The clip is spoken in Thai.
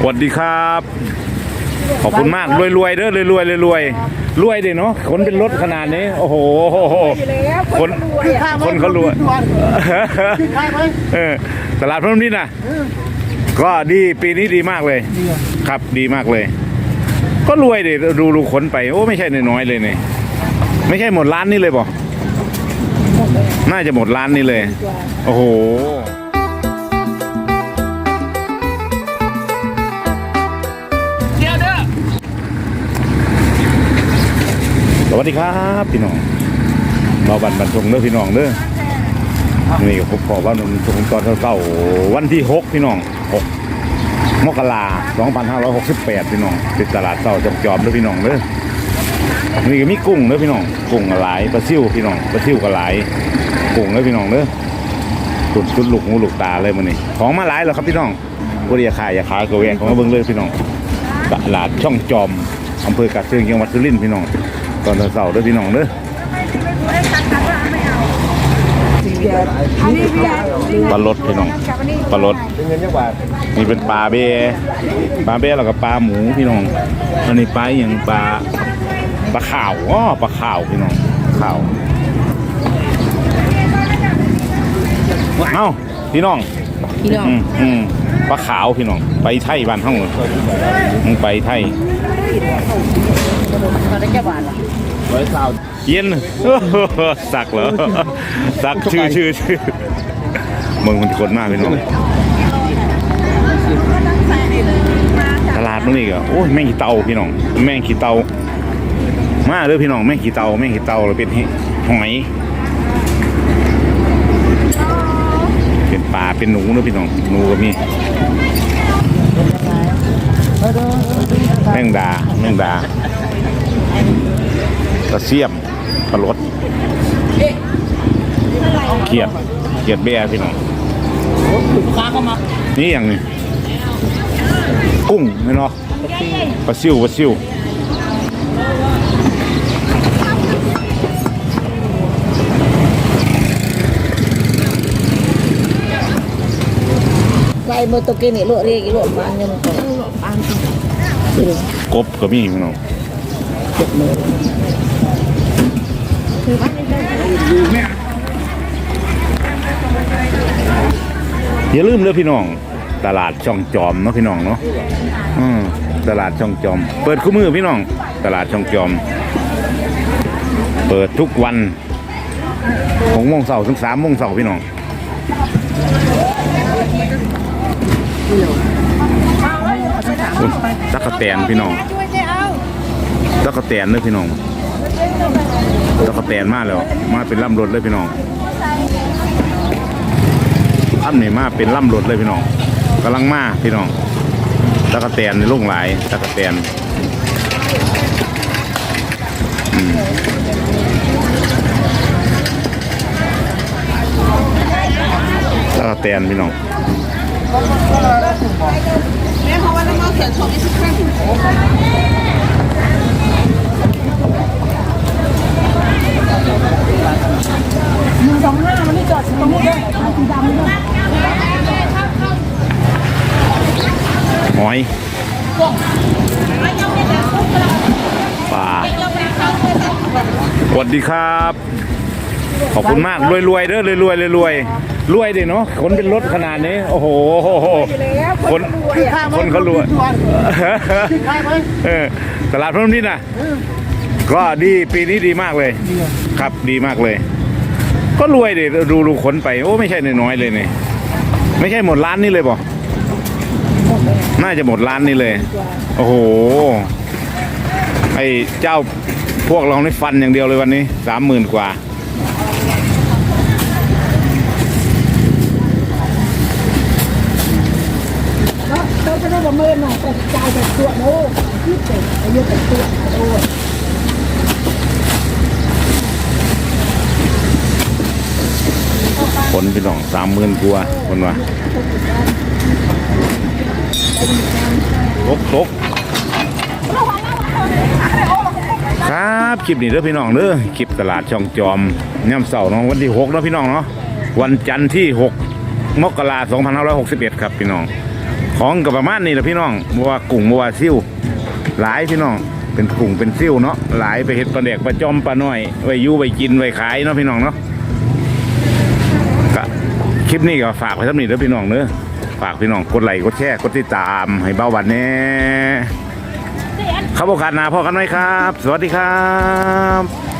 สวัสดีครับ ขอบคุณมากรวยรวยๆเด้อรวยรวยรวยรวยรวยเด้เนาะคนเป็นรถขนาดนี้ โอ้โหคนคนเขารวยคือใครไหมเออตลาดพนมนี่นะก็ดีปีนี้ดีมากเลย ครับดีมากเลย ก็รวยเดดูดูขนไป โอ้ไม่ใช่น้อยๆเลยเนี่ยไม่ใช่หมดร้านนี้เลยบ่น่าจะหมดร้านนี้เลย โอ้โห วัสดีครับพี่น้องเราบันบันทงเด้อพี่น้องเด้อนี่ก็พบขอว่ามันทงตอนเก่าวันที่หกพี่น้องหกมกราสองพันห้าร้อยหกสิบแปดพี่น้องติดตลาดเก่าจอมจอมเด้อพี่น้องเด้อนี่ก็มีกุ้งเด้อพี่น้องกุ้งกระหลายปลาซิ่วพี่น้องปลาซิ่วกระหลายกุ้งเด้อพี่น้องเด้อสุดสุดลูกหูลูกตาเลยมันนี่ของมาหลายแล้วครับพี่น้องบริยาขายอยาขายก็แวะของมาเบิ่งเลยพี่น้องตลาดช่องจอมอำเภอกาดเชิงจังหวัดสุรินทร์พี่น้อง ตอนเสาร์ด้วยพี่น้องเด้อปลาลดพี่น้องปลาลดเป็นเงินยังบาทนี่เป็นปลาเบปลาเบแล้วก็ปลาหมูพี่น้องอันนี้ปลาอหย่างปลาปลาข่าวอ๋อปลาข่าวพี่น้องข่าวเอ้าพี่น้องพี่น้องอืมอืมปลาขาวพี่น้อง ไปไทยบ้านห้องมึงไปไทย ตอนนี้แค่บาทเหรอร้อยสาวเย็นสักเหรอสักชื่อชื่อชื่อมึงมันคนมากพี่น้องตลาดตรงนี้ก็โอ้ยแม่งขี้เตาพี่น้อง แม่งขี้เตา มาเลยพี่น้องแม่งขี้เตาแม่งขี้เตาเราเป็นหอย เป็นปลาเป็นหนูเนอะพี่น้องหนูก็มีแมงดาแมงดา กระเสียมกระรดเขียดเขียดแบ่พี่น้องลูกค้าเข้ามานี่อย่างนี้กุ้งไม่เนาะปลาซิวปลาซิวไก่มือตะกี้นี่ลวกเรียกอีลวกบานยังมันก็ลวกบานกบก็มีพี่น้อง อย่าลืมเลยพี่น้อง ตลาดช่องจอมเนาะพี่น้องเนาะอืมตลาดช่องจอม เปิดคู่มือพี่น้อง ตลาดช่องจอม เปิดทุกวันหกโมงเสาร์ถึงสามโมงเสาร์พี่น้องตักกะแตนพี่น้องตักกะแตนเลยพี่น้อง ตักกะแตนมาแล้ว มาเป็นล่ำรถเลยพี่น้องอันนี้มาเป็นล่ำรถเลยพี่น้องกำลังมาพี่น้องตักะแตนในโรงหลายตักะแตนอืมตักะแตนพี่น้องสองห้ามันไม่จอดตรงนี้ด้วยสีดำด้วย หอยปลาสวัสดีครับ ขอบคุณมาก รวยรวยๆเด้อรวยรวยรวยรวยรวยดิเนาะคนเป็นรถขนาดนี้ โอ้โห คนคือใครไหมคนเขารวยตลาดพนมนี่นะก็ดีปีนี้ดีมากเลย ครับดีมากเลย ก็รวยดิดูดูขนไป โอ้ไม่ใช่น้อยๆเลยเนี่ยไม่ใช่หมดร้านนี้เลยบ่น่าจะหมดร้านนี้เลย โอ้โห ไอ้เจ้าพวกเราได้ฟันอย่างเดียวเลยวันนี้สามหมื่นกว่าเขาจะได้ประเมินหน่อยแต่จ่ายแต่ตัวโอ้ที่เป็นอายุแต่ตัวโอ้ คนพี่น้องสามหมื่นกว่าคนว่าตกตกครับคลิปนี้เด้อพี่น้องเด้อคลิปตลาดช่องจอมย่ำเสาร์เนาะวันที่หกเนาะพี่น้องเนาะวันจันทร์ที่หกมกราคม2561ครับพี่น้อง ของกับประมาณนี้แหละพี่น้องบัวกุ้งบัวซิ่วหลายพี่น้องเป็นกุ้งเป็นซิ่วเนาะหลายไปเห็ดปลาแดกปลาจอมปลาหน้อยไว้ยู่ไว้กินไว้ขายเนาะพี่น้องเนาะ คลิปนี้ก็ฝากไว้ท่านี้เด้อพี่น้องเด้อฝากพี่น้องกดไลค์กดแชร์กดติดตามให้เบาหวันแน่ครับโอกาสหน้าพอกันไหมครับ สวัสดีครับ